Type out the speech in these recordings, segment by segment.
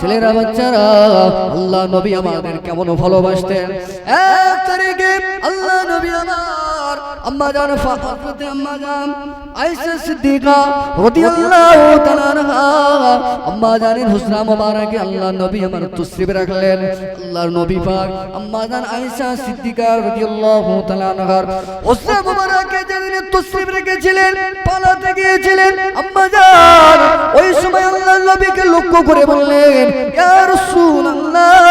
ছেলেরা বাচ্চারা আল্লাহ নবী আমাদের কেমন ভালোবাসতেন? আম্মা আয়েশা সিদ্দিকা রাদিয়াল্লাহু তাআলা আনহা। আম্মা জানের হুসনা মোবারকে আল্লাহ নবী আমার রাখলেন। আল্লাহর নবী পাক আয়েশা সিদ্দিকা রাদিয়াল্লাহু তসরিফ রেখেছিলেন, পালাতে গিয়েছিলেন, আম্মা ওই সময় আল্লাহ নবীকে লক্ষ্য করে বললেন, ইয়া রাসূলুল্লাহ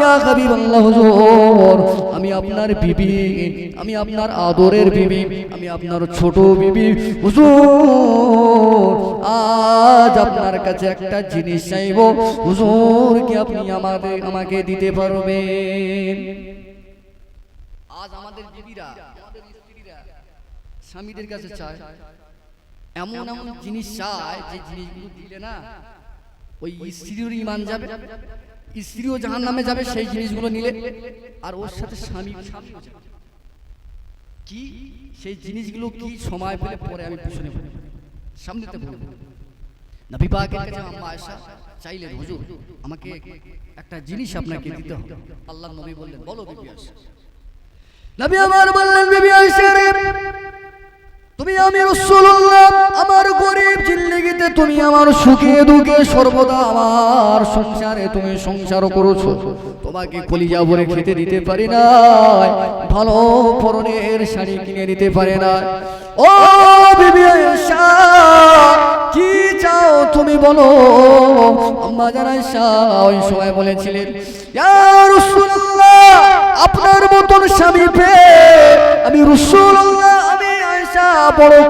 ইয়া হাবিবাল্লাহ হুজুর, আমি আপনার বিবি, আমি আপনার আদরের বিবি, আমি আপনার ছোট বিবি। হুজুর, আজ আপনার কাছে একটা জিনিস চাইব। হুজুর, কি আপনি আমাদের, আমাকে দিতে পারবেন? আজ আমাদের বিবিরা আমাদের স্ত্রীরা স্বামীদের কাছে চায়। এমন এমন জিনিস চায় যে জিনিসগুলো দিলে না, ওই স্ত্রীর ইমান যাবে। স্ত্রীও জাহান নামে যাবে, সেই জিনিসগুলো নিলে আর ওর সাথে স্বামী কি? সেই জিনিসগুলো কি সময় পেলে পরে আমি পিছনে সামনেতে বলব নবী পাকের কাছে আম্মা আয়েশা চাইলেন, হুজুর, আমাকে একটা জিনিস আপনাকে দিতে হবে। আল্লাহ নবী বললেন, বলো বিবি আয়েশা। নবী আমার বললেন, বিবি আয়েশা রে তুমি আমি রাসূলুল্লাহ আমার গরিব জিন্দেগিতে তুমি আমার সুখে দুঃখে সর্বদা আমার সংসারে তুমি সংসার করেছ। তোমাকে কলিজা বলে খেতে দিতে পারি না, ভালো পরনের শাড়ি কিনে দিতে পারে না। ও বিবি কি চাও তুমি বলো? আম্মা জানাইশা ওই সময় বলেছিলেন আপনার মতন স্বামী পেয়ে আমি রাসূলুল্লাহ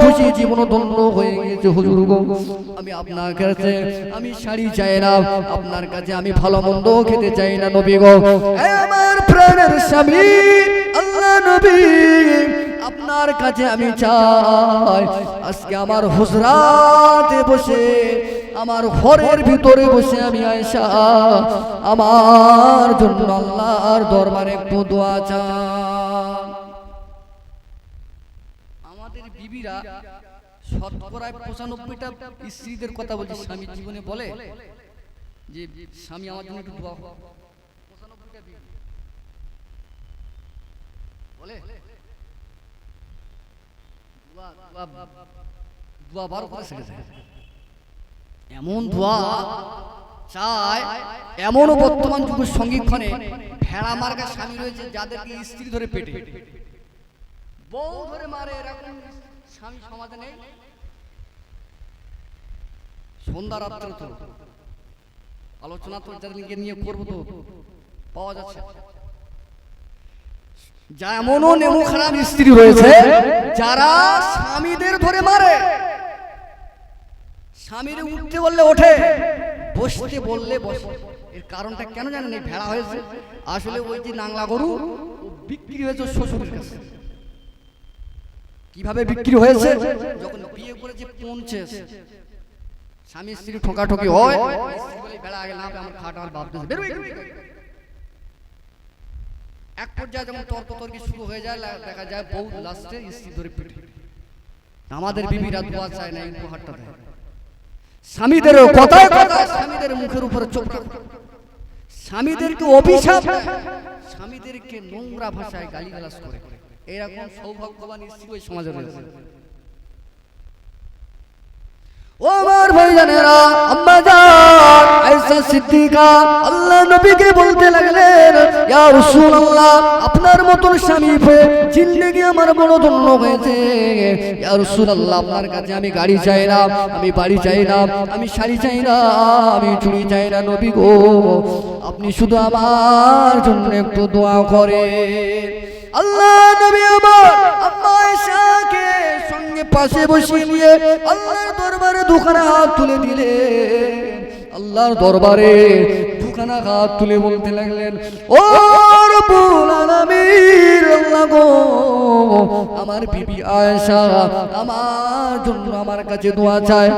খুশি ধন্য হয়ে হুজুর গো। আমি আপনার কাছে, আমি চাই না, আপনার কাছে আমি ভালো মন্দ খেতে চাই না, নবী গো। আমার প্রাণের স্বামী, আল্লাহ নবী, আপনার কাছে আমি চাই। আজকে আমার হুজরাতে বসে, আমার ঘরের ভিতরে বসে আমি আয়সা আমার জন্য আল্লাহর দরবারে একটু দোয়া চাই। বিবিরা শতকরায় পঁচানব্বইটা স্ত্রীদের কথা বলছে। স্বামী জীবনে বলে যে, স্বামী, আমার জন্য একটু দোয়া বলে। এমন দোয়া চায় বর্তমান যুগের সঙ্গীক্ষণে ভেড়া স্বামী রয়েছে, যাদেরকে স্ত্রী ধরে পেটে। বউ ধরে মারে, এরকম স্বামী নেই সন্ধ্যা রাত্রে তো আলোচনা তো নিয়ে করব তো, পাওয়া যাচ্ছে যা এমনও নেমু খারাপ স্ত্রী যারা স্বামীদের ধরে মারে। স্বামীর উঠতে বললে ওঠে, বসতে বললে বসে। এর কারণটা কেন জানেন? ভেড়া হয়েছে। আসলে ওই যে নাংলা গরু বিক্রি হয়েছে শ্বশুরের কাছে। কীভাবে বিক্রি হয়েছে? যখন বিয়ে করেছে পৌঁছে স্বামী স্ত্রী ঠোকাঠকি হয়। বেড়া আগে না আমার খাট আমার বাপ। এক পর্যায়ে যখন তর্ক তর্কি শুরু হয়ে যায় দেখা যায় বউ লাস্টে স্ত্রী ধরে পিঠে আমাদের বিবিরা দোয়া চায় না এই উপহারটা দেয়। স্বামীদের কথায় কথায় স্বামীদের মুখের উপরে চোখ স্বামীদেরকে অভিশাপ স্বামীদেরকে নোংরা ভাষায় গালিগালাজ করে। এরকম সৌভাগ্যবান স্ত্রী ওই সমাজে রয়েছে ও আমার ভাইজানেরা আম্মা জান আয়েশা সিদ্দিকা আল্লাহ নবীকে বলতে লাগলেন ইয়া রাসূলুল্লাহ আপনার মতন স্বামী পেয়ে জিন্দেগি আমার বড় ধন্য হয়েছে। ইয়া রাসূলুল্লাহ আপনার কাছে আমি গাড়ি চাই না আমি বাড়ি চাই না আমি শাড়ি চাই না আমি চুড়ি চাই না নবী গো। আপনি শুধু আমার জন্য একটু দোয়া করে আল্লাহ নবী আমার আম্মা আয়েশাকে সঙ্গে পাশে বসিয়ে নিয়ে আল্লাহর দরবারে দুখানা হাত তুলে দিলে আল্লাহর দরবারে দুখানা হাত তুলে বলতে লাগলেন, ও আমার বিবি আয়েশা, আমার জন্য আমার কাছে দোয়া চায়।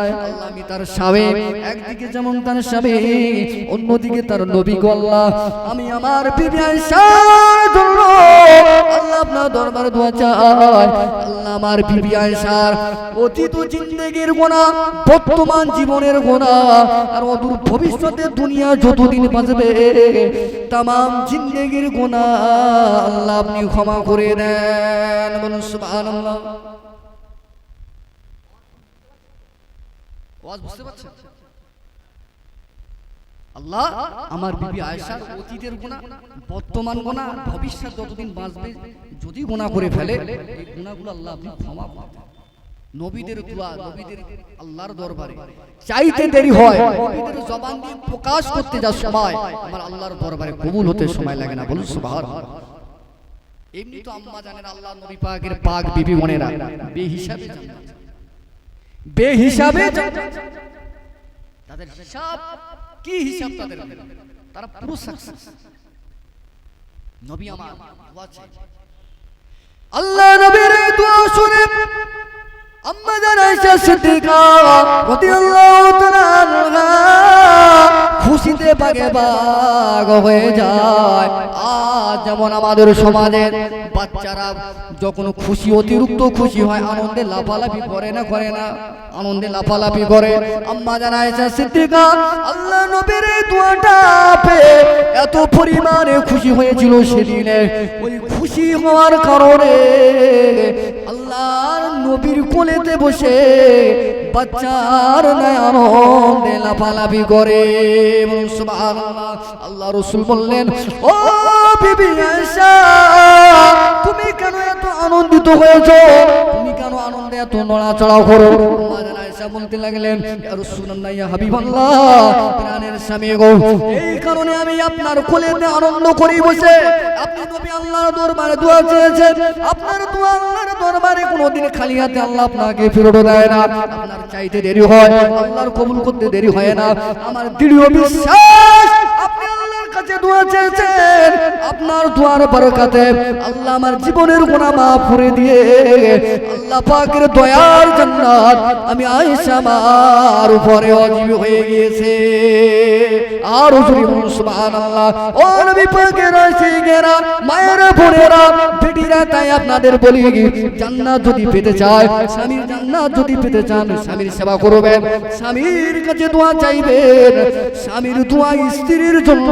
আমি তার স্বামী, একদিকে যেমন তার স্বামী, অন্যদিকে তার নবী আমি আমার বিবি আয়েশার জন্য আল্লাহ আপনার দরবারে দোয়া আল্লাহ আমার বিবি আয়েশার অতীত গোনা, বর্তমান জীবনের গোনা, আর অদূর ভবিষ্যতে দুনিয়া যতদিন বাঁচবে। তাম জিন্দেগির গোনা আল্লাহ আপনি ক্ষমা করে দেন। সুবহানাল্লাহ। বুঝতে পারছেন? আল্লাহ আমার বিবি অতীতের গুনাহ, বর্তমান গুনাহ, ভবিষ্যৎ যতদিন বাঁচবে, যদি গুনাহ করে ফেলে, এই গুনাহগুলো আল্লাহ আপনি ক্ষমা দেন। নবীদের দোয়া নবীদের আল্লাহর দরবারে। চাইতে দেরি হয়। নবীদের জবান দিয়ে প্রকাশ করতে যা সময় আমার আল্লাহর দরবারে কবুল হতে সময় লাগে না। বলুন সুবহানাল্লাহ। এমনি তো আম্মা জানেন আল্লাহ নবী পাকের পাক বিবি বোনেরা বেহিসাবে জান্নাত বেহিসাবে জান্নাত তাদের হিসাব কি হিসাব তাদের তারা পুরো সাকসেস নবী আমার দোয়া চাই। আল্লাহ নবীর দোয়া শুনে আম্মা জান সিদ্দিকা রাদিয়াল্লাহু তাআলা খুশিতে বাগে বাগ হয়ে যায়। আজ যেমন আমাদের সমাজের বাচ্চারা যখন খুশি, অতিরিক্ত খুশি হয়, আনন্দে লাফালাফি করে না করে না। আনন্দে লাফালাফি করে। আম্মা জান আয়েশা সিদ্দিকা, আল্লাহ নবীর দোয়াটা এত পরিমাণে খুশি হয়েছিল সেদিনে। ওই খুশি হওয়ার কারণে আল্লাহর নবীর কোলেতে বসে বাচ্চার নয় লাফালাফি করে। আল্লাহ রসুল বললেন, ও বিবি তুমি কেন এত আনন্দিত হয়েছ? তুমি কেন আনন্দে এত নড়াচড়া করো? আয়েশা বলতে লাগলেন রাসূলুল্লাহ, ইয়া হাবিবাল্লাহ, প্রাণের স্বামী গো। এই কারণে আমি আপনার কোলেতে আনন্দ করি বসে। আপনি নবী আল্লাহর দরবারে দোয়া চেয়েছেন। আপনার দোয়া আল্লাহর দরবারে কোনোদিন খালি হাতে আল্লাহ আপনাকে ফেরত দেয় না। আপনার চাইতে দেরি হয়, আল্লাহর কবুল করতে দেরি হয় না। আমার দৃঢ় বিশ্বাস কাছে দোয়া আপনার দোয়ার বরকতে আল্লাহ আমার জীবনের গুনাহ মাফ দিয়ে আল্লাহ পাকের দয়ার জান্নাত আমি আয়েশা আমার উপরে অজীব হয়ে গিয়েছে। আর জুরি বলুন, সুবহানাল্লাহ। ও নবী পাকের আশিকেরা মায়েরা বোনেরা, বেটিরা, তাই আপনাদের বলি, জান্নাত যদি পেতে চায়, স্বামীর জান্নাত যদি পেতে চান, স্বামীর সেবা করবেন, স্বামীর কাছে দোয়া চাইবেন, স্বামীর দোয়া স্ত্রীর জন্য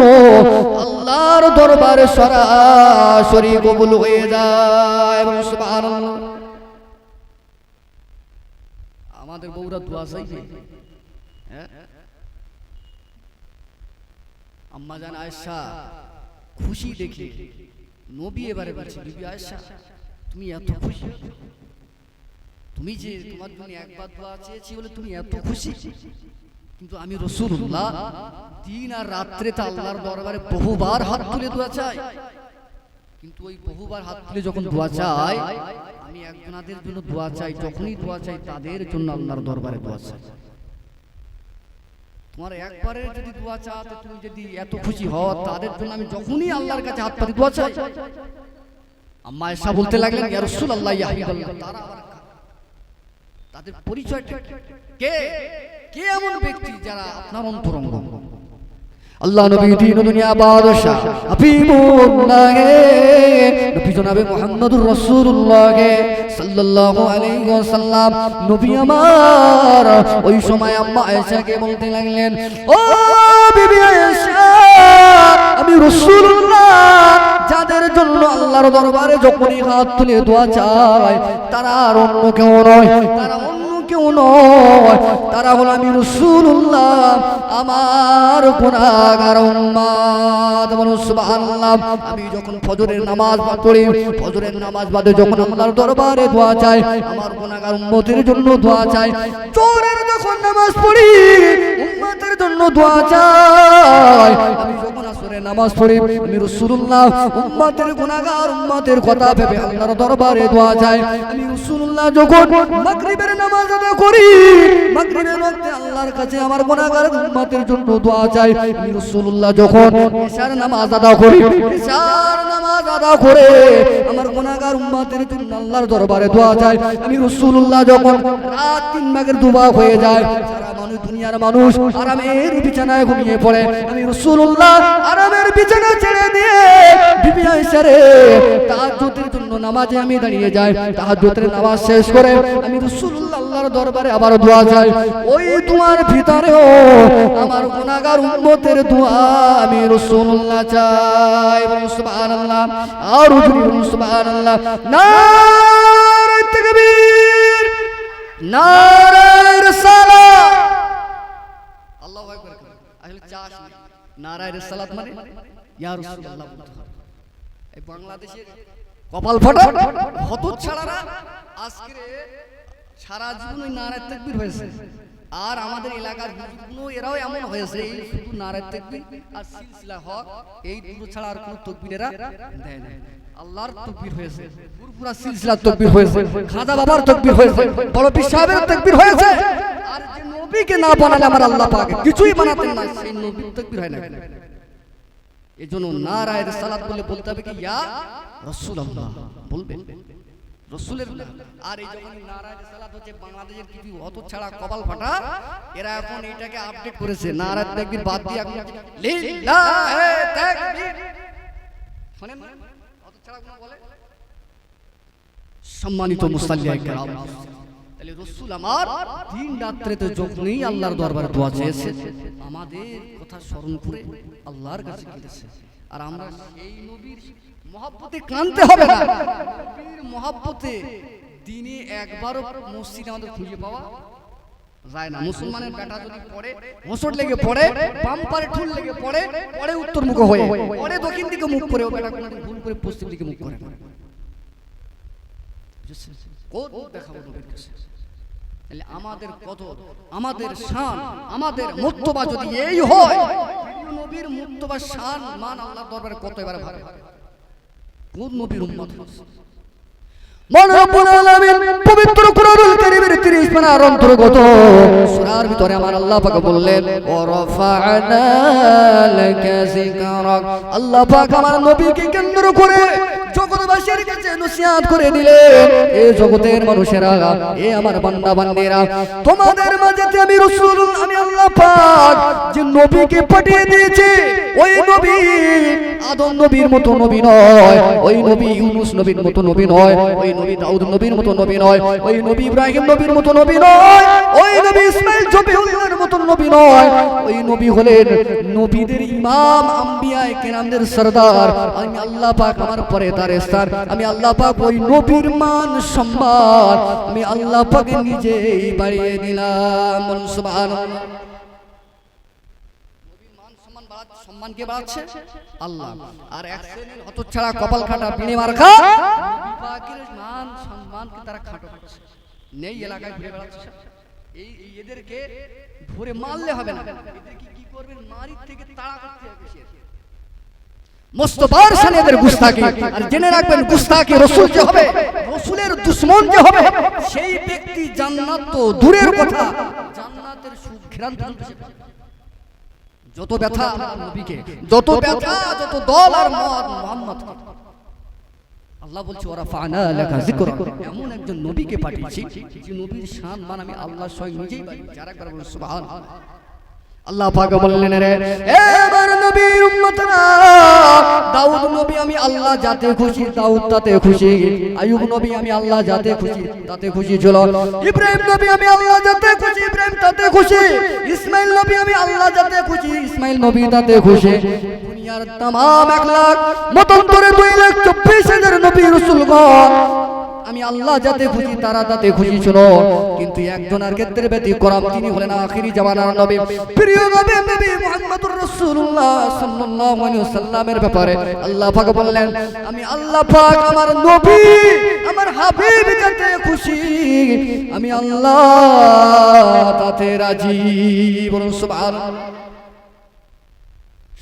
আল্লাহর দরবারে সরাসরি কবুল হয়ে যায়। আমাদের বউরা দোয়া চাইবে হ্যাঁ? আম্মা জান আয়েশা, খুশি দেখে। নবী এবারে বলছে বিবি আয়েশা, তুমি এত খুশি? তুমি যে তোমার জন্য একবার দোয়া চেয়েছি বলে তুমি এত খুশি? কিন্তু আমি রসুল্লাহ দিন আর রাত্রে তা আল্লাহর দরবারে বহুবার হাত তুলে দোয়া চাই। কিন্তু ওই বহুবার হাত তুলে যখন দোয়া চাই, আমি একজনাদের জন্য দোয়া চাই, যখনই দোয়া চাই তাদের জন্য আল্লাহর দরবারে দোয়া চাই। তোমার একবারে যদি দোয়া চাতে তুমি যদি এত খুশি হও, তাদের জন্য আমি যখনই আল্লাহর কাছে হাত পাতি দোয়া চাই। আম্মা এসা বলতে লাগলেন, ইয়া রাসূলুল্লাহ, ইয়া হাবিবাল্লাহ। তারা? তাদের পরিচয়টা কি? কে এমন ব্যক্তি যারা আপনার অন্তরঙ্গ? আল্লাহ নবী দিন দুনিয়া হাবিবুল্লাহ নবী জনাবে মুহাম্মদুর সাল্লাল্লাহু আলাইহি ওয়াসাল্লাম। নবী আমার, ওই সময় আম্মা আয়েশাকে বলতে লাগলেন, ও বিবি আয়েশা, আমি রাসূলুল্লাহ, যাদের জন্য আল্লাহর দরবারে যখনই হাত তুলে দোয়া চায় তারা আর অন্য কেউ নয়, তারা অন্য কেউ নয়। তারা হলো আমি রসুল্লাহ আমার সুবহানাল্লাহ। আমি যখন ফজরের নামাজ পড়ি, ফজরের নামাজ বাদে যখন আল্লাহর দরবারে দোয়া চাই, আমার গুনাহগার উম্মতের জন্য দোয়া চাই। চোরের যখন নামাজ পড়ি, উম্মতের জন্য দোয়া চাই। আমি যখন আসরে নামাজ পড়ি, আমি রাসূলুল্লাহ, উম্মতের গুনাহগার উম্মতের কথা ভেবে আল্লাহর দরবারে দোয়া চাই। আমি রাসূলুল্লাহ যখন মাগরিবের নামাজ আদায় করি। মাগরিবের আল্লাহ আল্লাহর কাছে আমার গুনাহগার উম্মতের জন্য দোয়া চাই। রাসূলুল্লাহ যখন ঈশার নামাজ আদা ঈশার নামাজ আদা করে আমার গুনাহগার উম্মতের জন্য আল্লাহর দরবারে দোয়া চাই। আমি রাসূলুল্লাহ যখন রাত তিন ভাগের দুবা হয়ে যায়, সারা মানুষ, দুনিয়ার মানুষ আরামের বিছানায় ঘুমিয়ে পড়ে। আমি রাসূলুল্লাহ আরামের বিছানা ছেড়ে দিয়ে বিবি আয়েশা রে তাহাজ্জুদের জন্য নামাজে আমি দাঁড়িয়ে যাই। তাহাজ্জুদের নামাজ শেষ করে আমি রাসূলুল্লাহ আল্লাহর দরবারে আবার দোয়া চাই। ওই দোয়ার ভিতরেও আমার গুনাহগার উম্মতের দোয়া আমি রাসূলুল্লাহ চাই। সুবহানাল্লাহ। আর সুবহানাল্লাহ। নারে তাকবীর। নারে রিসালাত। আল্লাহু আকবার। নারায় রিসালাত মানে? ইয়া রাসূলুল্লাহ এই বাংলাদেশের কপাল ফাটা ছাড়ারা আজকে সারা জীবন ওই নারায় তাকবীর হয়েছে। আর আমাদের এলাকার হুজুরগুলো এরাও এমন হয়েছে, এই শুধু নারায় তাকবীর আর সিলসিলা হক, এই দুটো ছাড়া আর কোনো তকবীর এরা দেয় না। আল্লাহর তকবীর হয়েছে পুরপুরা সিলসিলার তকবীর হয়েছে, খাজা বাবার তকবীর হয়েছে, বড় পীর সাহেবের তকবীর হয়েছে। আর যে নবীকে না বানালে আমার আল্লাহ পাকে কিছুই বানাতেন না, সেই নবীর তকবীর হয় না। এই জন্য নারায়ের সালাত বলে বলতে হবে কি, ইয়া রাসূলুল্লাহ। বলবেন। রসুলের আর এই যখন নারায়ের সালাত হচ্ছে বাংলাদেশের কিছু অত ছাড়া কপাল ফাটা এরা এখন এটাকে আপডেট করেছে। নারায়ণ তাকবীর বাদ দিয়ে এখন লিল্লাহে তাকবীর। শোনেন অত ছাড়া কোনো বলে সম্মানিত মুসাল্লিয়া তাহলে রসুল আমার দিন রাত্রেতে যখনই আল্লাহর দরবারে দোয়া চেয়েছে। আমাদের কথা স্মরণ করে আল্লাহর কাছে কেঁদেছে আর আমরা সেই নবীর মহাব্বতে কানতে হবে না। নবীর মহাব্বতে দিনে একবারও মসজিদ আমাদের খুঁজে পাওয়া যায় না। মুসলমানের বেটা যদি পড়ে হোঁসট লেগে পড়ে, বাম্পারে ঠুল লেগে পড়ে পড়ে উত্তর মুখ হয়ে পড়ে দক্ষিণ দিকে মুখ করে, ও ভুল করে পশ্চিম দিকে মুখ করে আমাদের যদি এই হয় এবারে ভাবে মনে রব্বুল আলামিন পবিত্র কোরআনুল কারীমের 30 পারার অন্তর্গত সূরার ভিতরে আমার আল্লাহ বললেন আল্লাহ আমার নবীকে কেন্দ্র করে জগৎবাসীর কাছে করে এ জগতের মানুষেরা, এ আমার বান্দা তোমাদের আমি আমি আল্লাহ পাক যে নবীকে পাঠিয়ে ওই নবী আদম নবীর মতো নবী নয়, ওই নবী ইউনুস নবীর মতো নবী নয়, ওই নবী দাউদ নবীর মতো নবী নয়, ওই নবী ইব্রাহিম নবীর মতো নবী নয়, ওই নবী ইসমাইল জবিউল্লাহর মতো নবী নয়, ওই নবী হলেন নবীদের ইমাম, আম্বিয়ায়ে কেরামদের সরদার। আমি আল্লাহ পাক আমার পরে তার স্থান আমি আল্লাহ পাক ওই নবীর মান সম্মান আমি আল্লাহ পাক নিজেই বাড়িয়ে দিলাম। মান সম্মান মান এদেরকে ধরে মারলে হবে না। এদেরকে কি করবেন? মারির থেকে তাড়া করতে হবে। মোস্তফার সামনে এদের গুস্তাকি আর জেনে রাখবেন গুস্তাকি রসুল যে হবে, রসুলের দুশ্মন যে হবে, সেই ব্যক্তি জান্নাত তো দূরের কথা। জান্নাতের সুখ ঘেরান পর্যন্ত সে পাবে না। যত ব্যথা নবীকে, যত ব্যথা, যত দল আর মত মোহাম্মদ আল্লাহ বলছে ওরা ফানা লেখা জিকর এমন একজন নবীকে পাঠিয়েছি, যে নবীর শান মান আমি আল্লাহ স্বয়ং নিজেই যারা একবার বলুন সুবহান আল্লাহ পাক বললেন রে এবার নবীর উম্মতরা দাউদ নবী আমি আল্লাহ যাতে খুশি দাউদ তাতে খুশি আইয়ুব নবী আমি আল্লাহ যাতে খুশি তাতে খুশি ছিল ইব্রাহিম নবী আমি আল্লাহ যাতে খুশি ইব্রাহিম তাতে খুশি ইসমাইল নবী আমি আল্লাহ যাতে খুশি ইসমাইল নবী তাতে খুশি দুনিয়ার तमाम এক লাখ মতান্তরে দুই লাখ চব্বিশ হাজার নবী রসুলগণ আমি আল্লাহ যাতে খুশি তারা তাতে খুশি ছিল কিন্তু একজনের ক্ষেত্রে ব্যতিক্রম, তিনি হলেন আখিরি জামানার নবী। প্রিয় নবী নবী মুহাম্মদুর রাসূলুল্লাহ সাল্লাল্লাহু আলাইহি ওয়াসাল্লামের ব্যাপারে আল্লাহ পাক বললেন, আমি আল্লাহ পাক আমার নবী, আমার হাবিব যাতে খুশি, আমি আল্লাহ তাতে রাজি। বলুন সুবহানাল্লাহ।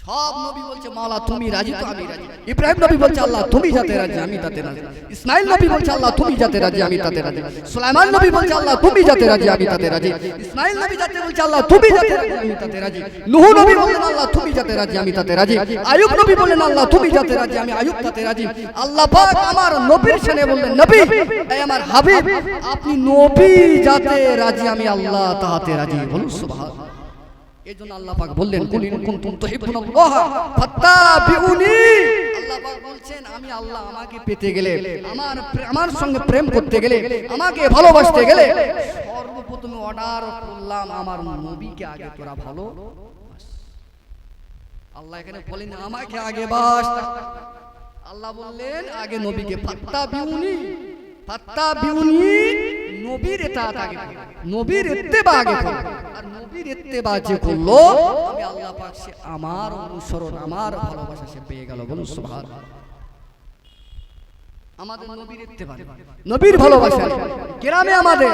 সব নবী বলছে মাওলা তুমি রাজি তো আমি রাজি। ইব্রাহিম নবী বলছে আল্লাহ তুমি যাতে রাজি আমি তাতে রাজি। ইসমাইল নবী বলছে আল্লাহ তুমি যাতে রাজি আমি তাতে রাজি। সুলাইমান নবী বলছে আল্লাহ তুমি যাতে রাজি আমি তাতে রাজি। ইসমাইল নবী যাতে বলছে আল্লাহ তুমি যাতে রাজি আমি তাতে রাজি। নূহ নবী বললেন আল্লাহ তুমি যাতে রাজি আমি তাতে রাজি। আয়ুব নবী বললেন আল্লাহ তুমি যাতে রাজি আমি আয়ুব তাতে রাজি। আল্লাহ পাক আমার নবীর শানে বললেন নবী এই আমার হাবিব আপনি নবী যাতে রাজি আমি আল্লাহ তাহাতে রাজি। বলুন সুবহানাল্লাহ। এই জন্য আল্লাহ পাক বললেন কুল ইন কুনতুম তুহিব্বুনাল্লাহ ফাত্তাবিউনি। আল্লাহ পাক বলছেন আমি আল্লাহ আমাকে পেতে গেলে আমার আমার সঙ্গে প্রেম করতে গেলে আমাকে ভালোবাসতে গেলে সর্বপ্রথমে অর্ডার করলাম আমার নবীকে আগে তোরা ভালো আল্লাহ এখানে বলেন আমাকে আগে বাস। আল্লাহ বললেন আগে নবীকে ফাত্তা বিউনি ফাত্তা বিউনি নবীর এতাত আগে নবীর ইত্তেবা আগে করো। আর নবীর ইত্তেবা যে করল আমি আল্লাহ পাক সে আমার অনুসরণ আমার ভালোবাসা সে পেয়ে গেল বলুন সুবহানাল্লাহ আমাদের নবীর ইত্তেবা নবীর ভালোবাসা গ্রামে আমাদের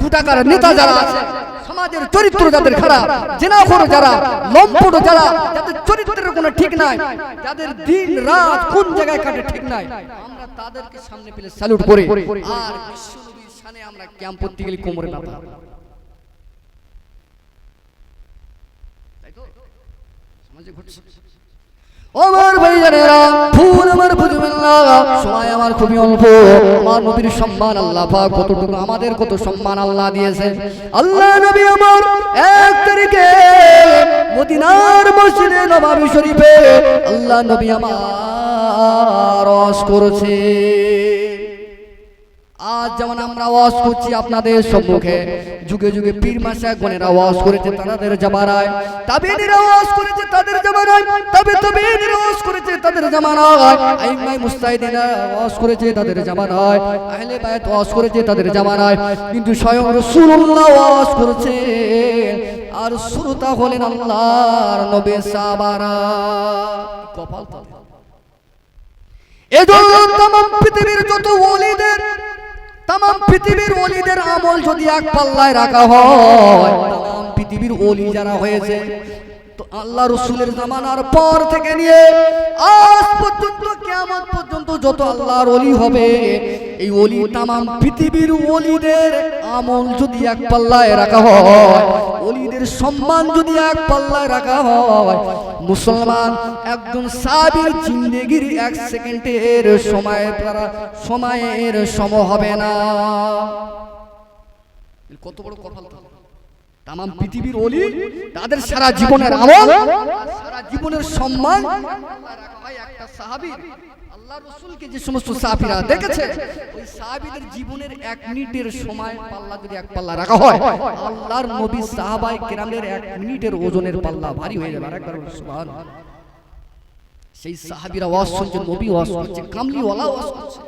দু টাকার নেতা যারা আছে সমাজের চরিত্র যাদের খারাপ জেনাখোর যারা লম্পট যারা যাদের চরিত্রের কোনো ঠিক নাই যাদের দিন রাত কোন জায়গায় কাটে ঠিক নাই আমরা তাদেরকে সামনে পেলে স্যালুট করে। আর সামনে আমরা ক্যাম্প করতে গেলে কোমরে ব্যথা কতটুকু, আমাদের কত সম্মান আল্লাহ দিয়েছে। আল্লাহ নবী আমার এক তারিখে মদিনার মসজিদে নবাবী শরীফে আল্লাহ নবী আমার রস করেছে। আজ যেমন আমরা ওয়াজ করছি আপনাদের সম্মুখে, যুগে যুগে পীর মাসা গণেরা ওয়াজ করেছে তাদের জামানায় তাবেনীরা ওয়াজ করেছে তাদের জামানায়, তবে তাবেনীরা ওয়াজ করেছে তাদের জামানায় আইমাই মুস্তাহিদিনা ওয়াজ করেছে তাদের জামানায়, আহলে বায়াত ওয়াজ করেছে তাদের জামানায়, কিন্তু স্বয়ং রাসূলুল্লাহ ওয়াজ করেছে। আর শ্রোতা হলেন আল্লাহর নবী সাহাবারা। কপাল তাদের এজন্য তামাম পৃথিবীর যত ওলিদের তামাম পৃথিবীর অলিদের আমল যদি এক পাল্লায় রাখা হয়, তাম পৃথিবীর অলি যারা হয়েছে, তো আল্লাহ রসুলের জামানার পর থেকে নিয়ে আজ পর্যন্ত কেমন পর্যন্ত যত আল্লাহর অলি হবে এই ওলি তামাম পৃথিবীর ওলিদের আমল যদি এক পাল্লায় রাখা হয় ওলিদের সম্মান যদি এক পাল্লায় রাখা হয়, মুসলমান একজন সাবির জিন্দেগির এক সেকেন্ডের সময় তারা সময়ের সম হবে না কত বড় কপাল। তামাম পৃথিবীর অলি তাদের সারা জীবনের আমল সারা জীবনের সম্মান একটা আল্লাহ রসুলকে যে সমস্ত সাহাবিরা দেখেছে, ওই সাহাবিদের জীবনের এক মিনিটের সময় পাল্লা যদি এক পাল্লা রাখা হয়, আল্লাহর নবী সাহাবাই কেরামের এক মিনিটের ওজনের পাল্লা ভারী হয়ে যাবে। আরেকবার সুবহান সেই সাহাবিরা ওয়াজ শুনছে, নবী ওয়াজ করছে কামলিওয়ালা ওয়াজ করছে।